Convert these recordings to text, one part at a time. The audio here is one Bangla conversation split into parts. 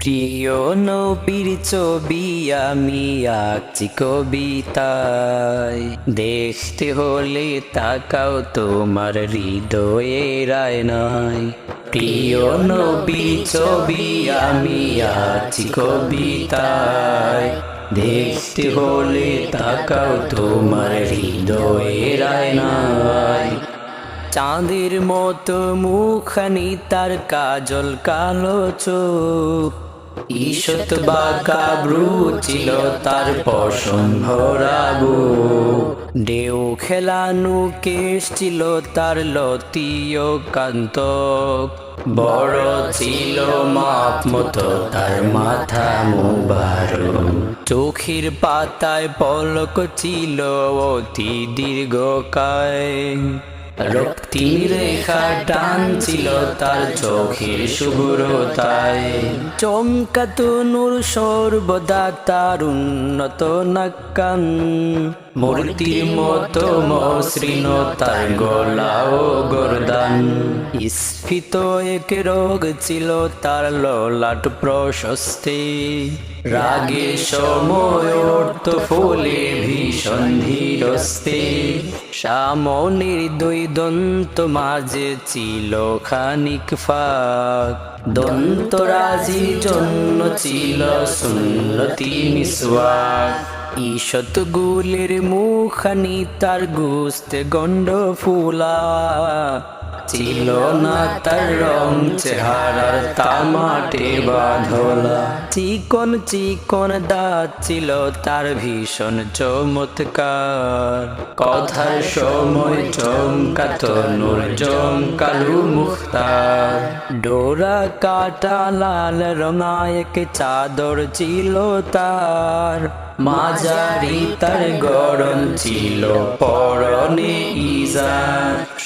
প্রিয় নবীর ছবি আমি আঁকছি কবিতায়। দেখতে হলে তাকাও তোমার হৃদয়ে রায় নাই প্রিয় নবীর ছবি আমি আঁকছি কবিতায়। দেখতে হলে তাকাও তোমার হৃদয়ে রায় নাই চাঁদের মতো মুখানি তার কাজল কালো চোখ। ঈশত বা কাব্রু ছিল তার পশম ভরাবো। ঢেউ খেলানো কেশ ছিল তার লতীয় কান্ত বড় ছিল মাপ মতো তার মাথা মুবারক চোখের পাতায় পলক ছিল অতি দীর্ঘকায়। রক্তিম রেখা টান ছিল তার চোখের শুভ্রতায় চমকাত নূর সর্বদা তার উন্নত নাকান। মূর্তির মতো মসৃণ, তার গলা ও গরদান। স্ফীত এক রোগ ছিল, তার ললাট প্রশস্তি। রাগের সময় অর্থ ফলে ভীষণ ধীরস্তে সামনের দুই দন্ত মাঝে ছিল খানিক ফাঁক। দন্তরাজির জন্য ছিল সুন্নতি মিসওয়াক। ঈশত গুলের মুখানি তার গুস্তে গন্ড ফুলা ছিল না তার রং, চেহারার তামাটে বাঁধলা। চিকন চিকন দাঁত ছিল তার ভীষণ চমৎকার। কথার সময় চমকাত, নূর চমকালু মুখতার। ডোরা কাটা লাল রঙায়ক চাদর ছিল তার। মাঝারি তার গরম ছিল, পরনে ইজা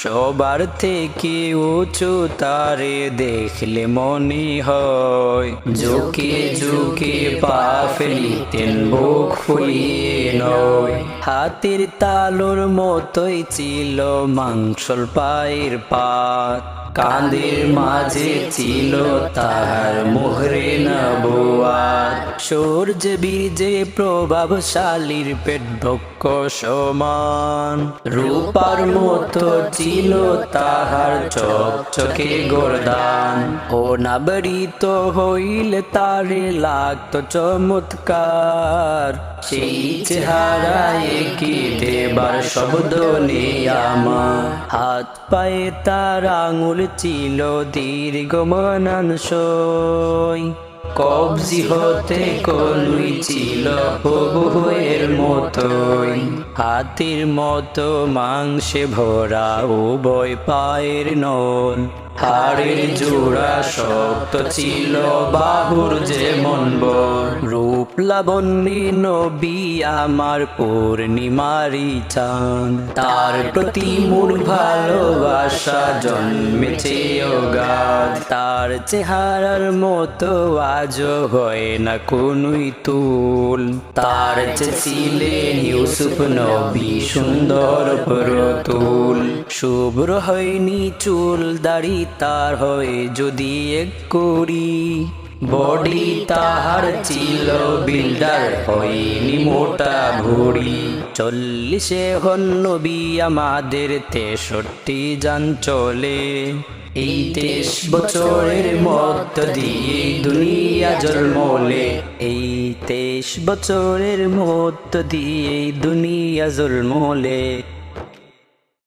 সবার থেকে উঁচু তারে দেখলে মনে হয়, ঝুঁকে ঝুঁকে পা ফেলিতেন, বুক ফুলিয়ে নয়। হাতের তালুর মতোই ছিল মাংসল পায়ের পাত। কাঁদের মাঝে ছিল মোহরে নবুয়াত সূর্য বীজে প্রভাবশালীর পেট ভক্ষ সমান। রূপার মতো ছিল তাহার চকচকে গোরদান। ও নাবরিত হইলে তারে লাগত চমৎকার। সেই চেহারায় কি দেবার শব্দ নেই হাত পায়ে তার আঙুল ছিল দীর্ঘ মানানসই। কবজি হতে কলুই ছিল প্রভুয়ের মতোই। হাতির মতো মাংসে ভরা উভয় পায়ের নল। হাড়ের জোড়া শক্ত ছিল বাহুর যেমন বল। রূপ লাবণ্যী নবী আমার পূর্ণিমারি চাঁদ। তার প্রতি মোর ভালোবাসা জন্মেছে অগাধ তার চেহারার মতো আজও হয় না কোনই তুল। তার যে ছিলেন ইউসুফ নবী সুন্দর প্রতুল। শুভ্র হয়নি চুল, দাড়ি তার হয় যদি এক করি। বডি তাহার ছিল বিল্ডার হয়নি মোটা ভুড়ি। চল্লিশে হন নবী আমাদের, তেষট্টি যান চলে। এই তেইশ বছরের মত দিয়ে দুনিয়া জন্মলে। এই তেইশ বছরের মত দিয়ে দুনিয়া জন্মলে।